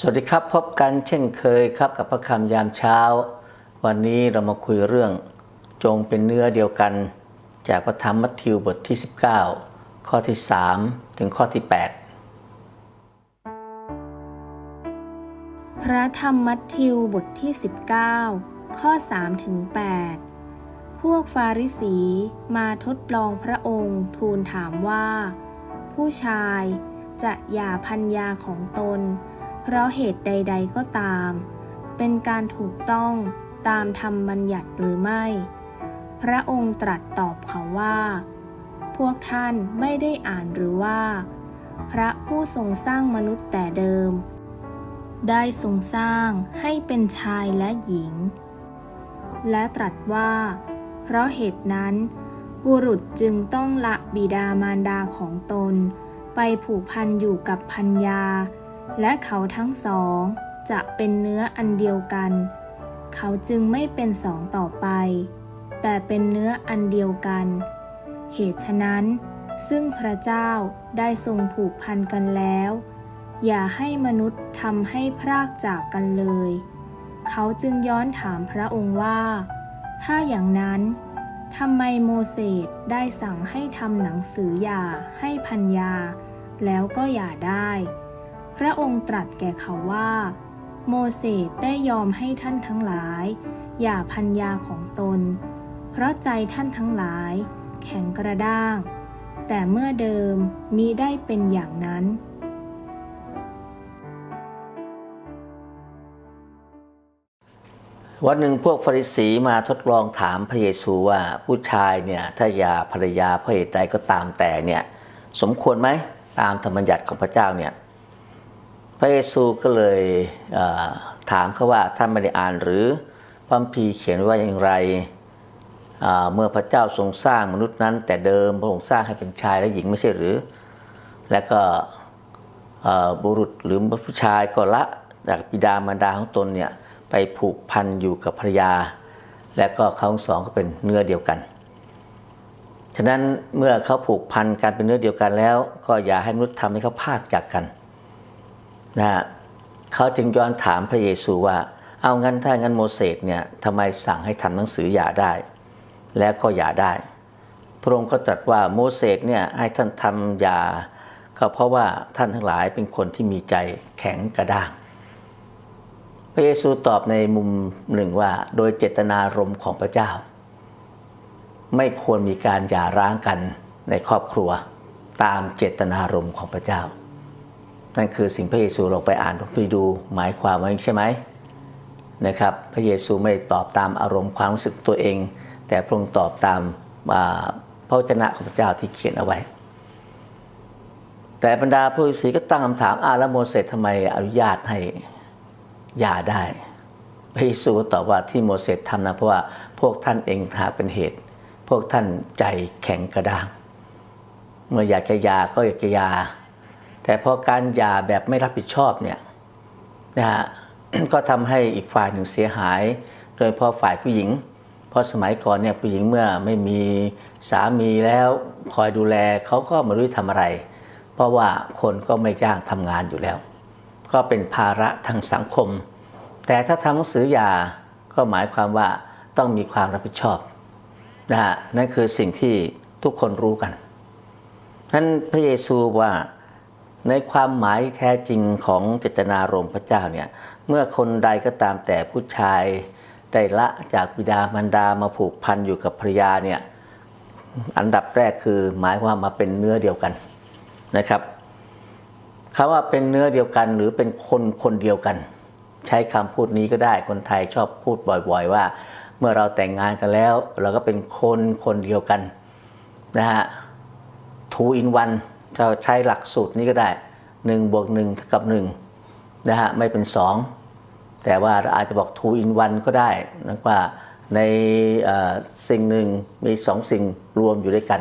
สวัสดีครับพบกันเช่นเคยครับกับพระคำยามเช้า วันนี้เรามาคุยเรื่องจงเป็นเนื้อเดียวกัน จากพระธรรมมัทธิวบทที่ 19 ข้อที่ 3 ถึงข้อที่ 8 พระธรรมมัทธิวบทที่ 19 ข้อ3ถึง8พวกฟาริสีมาทดลองพระองค์ทูลถามว่า ผู้ชายจะหย่าพันยาของตน เพราะเหตุใด ๆ ก็ตาม เป็นการถูกต้องตามธรรมบัญญัติหรือไม่ พระองค์ตรัสตอบเขาว่า พวกท่านไม่ได้อ่านหรือว่า พระผู้ทรงสร้างมนุษย์แต่เดิม ได้ทรงสร้างให้เป็นชายและหญิง และตรัสว่า เพราะเหตุนั้น บุรุษจึงต้องละบิดามารดาของตน ไปผูกพันอยู่กับพันยา และเขาทั้งสองจะเป็นเนื้ออันเดียวกัน เขาจึงไม่เป็นสองต่อไป แต่เป็นเนื้ออันเดียวกัน เหตุฉะนั้น ซึ่งพระเจ้าได้ทรงผูกพันกันแล้ว อย่าให้มนุษย์ทำให้พรากจากกันเลย เขาจึงย้อนถามพระองค์ว่า ถ้าอย่างนั้นทำไมโมเสสได้สั่งให้ทำหนังสือหย่าให้พันยาแล้วก็หย่าได้ พระองค์ตรัสแก่เขาว่า โมเสสได้ยอมให้ท่านทั้งหลายหย่าพันยาของตน เพราะใจท่านทั้งหลาย แข็งกระด้าง แต่เมื่อเดิมมิได้เป็นอย่างนั้นวันหนึ่งพวกฟาริสีมาทดลองถามพระเยซูว่าผู้ชายเนี่ยถ้ายาภรรยาเพราะเหตุใดก็ตามแต่เนี่ยสมควรไหมตามธรรมบัญญัติของพระเจ้าเนี่ย พระเยซูก็เลยถามเขาว่าท่านไม่ได้อ่านหรือพระคัมภีเขียนไว่าอย่างไร เมื่อพระเจ้าทรงสร้างมนุษย์นั้น แต่เดิมพระองค์สร้างให้เป็นชายและหญิงไม่ใช่หรือ และก็บุรุษหรือผู้ชายก็ละจากบิดามารดาของตนเนี่ยไปผูกพันอยู่กับภรรยา และก็เขาสองก็เป็นเนื้อเดียวกัน ฉะนั้นเมื่อเขาผูกพันกันเป็นเนื้อเดียวกันแล้ว ก็อย่าให้มนุษย์ทำให้เขาพากจากกัน นะเขาจึงย้อนถามพระเยซูว่า เอางั้นถ้างั้นโมเสสเนี่ยทำไมสั่งให้ทำหนังสือหย่าได้ และก็หย่าได้ พระองค์ก็ตรัสว่าโมเสสเนี่ยให้ท่านทำหย่าก็เพราะว่าท่านทั้งหลายเป็นคนที่มีใจแข็งกระด้าง พระเยซูตอบในมุมหนึ่งว่า โดยเจตนารมณ์ของพระเจ้า ไม่ควรมีการหย่าร้างกันในครอบครัวตามเจตนารมณ์ของพระเจ้า นั่นคือสิ่งพระเยซูลงไปอ่านไปดูหมายความว่าใช่ไหมนะครับ พระเยซูไม่ตอบตามอารมณ์ความรู้สึกตัวเอง แต่พระองค์ตอบตามาพระวจนะของพระเจ้าที่เขียนเอาไว้ แต่บรรดาผู้ฤาษีก็ตั้งคำถามอาแล้วโมเสสทำไมอนุญาตให้หย่าได้ พระเยซูก็ตอบว่าที่โมเสสทำนะเพราะว่าพวกท่านเองหากเป็นเหตุ พวกท่านใจแข็งกระด้าง เมื่ออยากจะยาก็อยากจะยา แต่พอการหย่าแบบไม่รับผิดชอบเนี่ยนะฮะก็ทำให้อีกฝ่ายหนึ่งเสียหาย โดยเฉพาะฝ่ายผู้หญิง เพราะสมัยก่อนเนี่ยผู้หญิงเมื่อไม่มีสามีแล้วคอยดูแลเขาก็ไม่รู้จะทำอะไร เพราะว่าคนก็ไม่จ้างทำงานอยู่แล้ว ก็เป็นภาระทางสังคม แต่ถ้าทำหนังสือหย่าก็หมายความว่าต้องมีความรับผิดชอบนะฮะนั่นคือสิ่งที่ทุกคนรู้กันท่านพระเยซูว่า ในความหมายแท้จริงของเจตนารมณ์พระเจ้าเนี่ยเมื่อคนใดก็ตามแต่ผู้ชายได้ละจากบิดามารดามาผูกพันอยู่กับภรรยาเนี่ยอันดับแรกคือหมายว่ามาเป็นเนื้อเดียวกันนะครับคำว่าเป็นเนื้อเดียวกันหรือเป็นคนคนเดียวกัน ใช้คำพูดนี้ก็ได้คนไทยชอบพูดบ่อยๆว่า เมื่อเราแต่งงานกันแล้ว เราก็เป็นคนคนเดียวกันนะฮะ two in one จะใช้หลักสูตรนี้ก็ได้1บวก1เท่ากับ1นะฮะไม่เป็น 2 แต่ว่าเราอาจจะบอก two in one ก็ได้นะว่าในสิ่งหนึ่งมีสองสิ่งรวมอยู่ด้วยกัน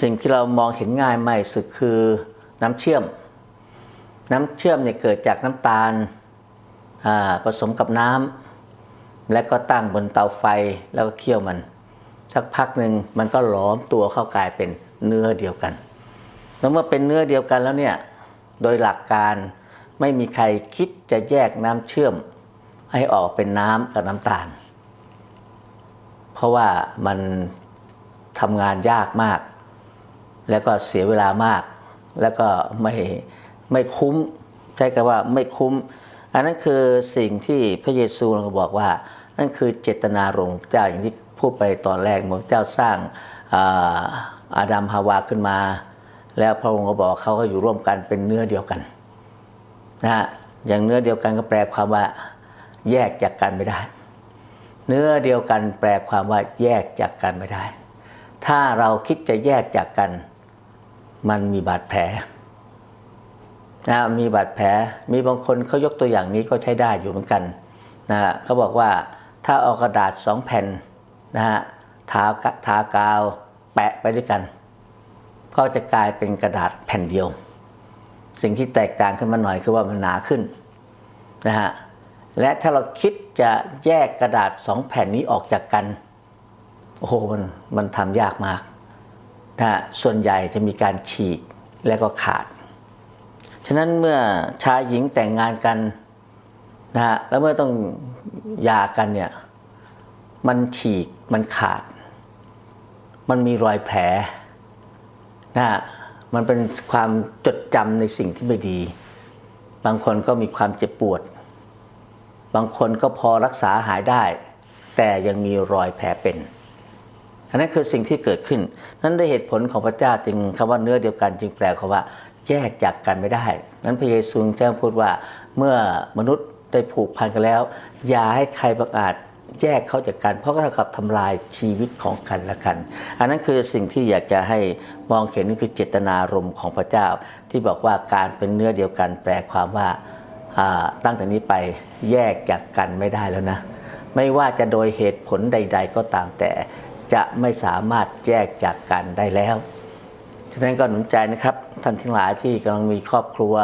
สิ่งที่เรามองเห็นง่ายไม่สุดคือน้ำเชื่อม น้ำเชื่อมเนี่ยเกิดจากน้ำตาลผสมกับน้ำและก็ตั้งบนเตาไฟแล้วก็เคี่ยวมัน สักพักหนึ่งมันก็หลอมตัวเข้ากลายเป็นเนื้อเดียวกัน แล้วเมื่อเป็นเนื้อเดียวกันแล้วเนี่ย โดยหลักการไม่มีใครคิดจะแยกน้ำเชื่อม ให้ออกเป็นน้ำกับน้ำตาล เพราะว่ามันทำงานยากมาก แล้วก็เสียเวลามาก แล้วก็ไม่ไม่คุ้มใช้คำว่าไม่คุ้ม อันนั้นคือสิ่งที่พระเยซูเราบอกว่า นั่นคือเจตนารมณ์เจ้าอย่างที่พูดไปตอนแรกเมือเจ้าสร้างอาดัมฮาวาขึ้นมา แล้วพระองค์ก็บอกเขาก็อยู่ร่วมกันเป็นเนื้อเดียวกันนะฮะอย่างเนื้อเดียวกันก็แปลความว่า แยกจากกันไม่ได้ เนื้อเดียวกันแปลความว่าแยกจากกันไม่ได้ ถ้าเราคิดจะแยกจากกัน มันมีบาดแผลนะมีบาดแผลมีบางคนเขายกตัวอย่างนี้ก็ใช้ได้อยู่เหมือนกันนะฮะเขาบอกว่าถ้าเอากระดาษสองแผ่นนะฮะทาทากาวแปะไปด้วยกัน ก็จะกลายเป็นกระดาษแผ่นเดียว สิ่งที่แตกต่างขึ้นมาหน่อยคือว่ามันหนาขึ้นนะฮะและถ้าเราคิดจะแยกกระดาษสองแผ่นนี้ออกจากกันโอ้โหมันมันทำยากมากนะฮะส่วนใหญ่จะมีการฉีกและก็ขาด ฉะนั้นเมื่อชายหญิงแต่งงานกันนะฮะแล้วเมื่อต้องหย่ากันเนี่ยมันฉีกมันขาด มันมีรอยแผล นะฮะมันเป็นความจดจำในสิ่งที่ไม่ดี บางคนก็มีความเจ็บปวด บางคนก็พอรักษาหายได้ แต่ยังมีรอยแผลเป็น อันนั้นคือสิ่งที่เกิดขึ้น นั้นได้เหตุผลของพระเจ้าจึงคำว่าเนื้อเดียวกันจึงแปลคำว่าแยกจากกันไม่ได้ นั้นพระเยซูแจ้งพูดว่าเมื่อมนุษย์ได้ผูกพันกันแล้ว อย่าให้ใครประกาศ แยกเขาจากกัน เพราะก็เท่ากับทำลายชีวิตของกันและกัน อันนั้นคือสิ่งที่อยากจะให้มองเห็นนี่คือเจตนารมณ์ของพระเจ้า ที่บอกว่าการเป็นเนื้อเดียวกัน แปลความว่าอ่าตั้งแต่นี้ไปแยกจากกันไม่ได้แล้วนะ ไม่ว่าจะโดยเหตุผลใด ๆ ก็ตามแต่จะไม่สามารถแยกจากกันได้แล้วฉะนั้นก็หนุนใจนะครับท่านทั้งหลายที่กำลังมีครอบครัว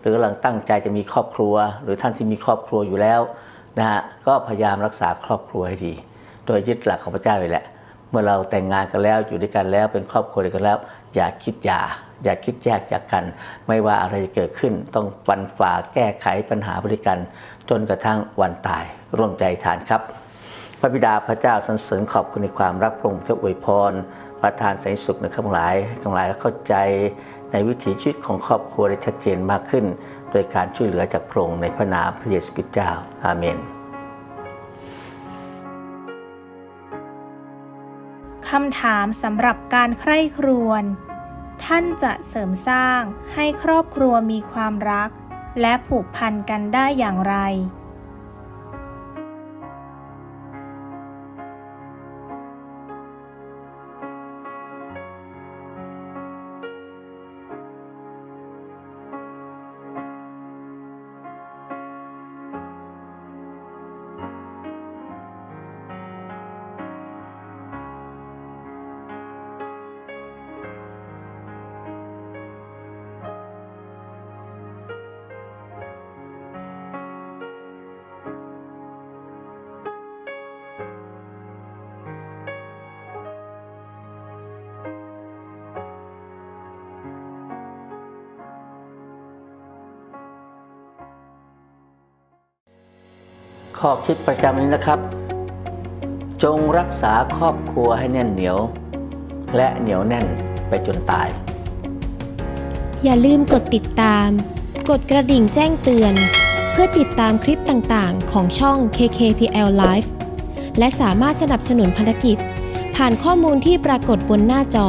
หรือกำลังตั้งใจจะมีครอบครัว หรือท่านที่มีครอบครัวอยู่แล้ว นะฮะก็พยายามรักษาครอบครัวให้ดี โดยยึดหลักของพระเจ้าไปแหละ เมื่อเราแต่งงานกันแล้วอยู่ด้วยกันแล้วเป็นครอบครัวเดียกันแล้ว อย่าคิดอย่าอย่าคิดแยกจากกัน ไม่ว่าอะไรจะเกิดขึ้น ต้องฟันฝ่าแก้ไขปัญหาบริกัน จนกระทั่งวันตายร่วมใจฐานครับ พระบิดาพระเจ้าสรรเสริญขอบคุณในความรักพระองค์เจ้าอวยพร ประทานสันติสุขในทั้งหลายทั้งหลายและเข้าใจในวิถีชีวิตของครอบครัวได้ชัดเจนมากขึ้น โดยการช่วยเหลือจากพระองค์ในพระนามพระเยซูคริสต์เจ้า อาเมนคำถามสำหรับการใคร่ครวญท่านจะเสริมสร้างให้ครอบครัวมีความรัก และผูกพันกันได้อย่างไร ข้อคิดประจำนี้นะครับ จงรักษาครอบครัวให้แน่นเหนียว และเหนียวแน่นไปจนตาย อย่าลืมกดติดตาม กดกระดิ่งแจ้งเตือน เพื่อติดตามคลิปต่างๆ ของช่อง KKPL Live และสามารถสนับสนุนภารกิจ ผ่านข้อมูลที่ปรากฏบนหน้าจอ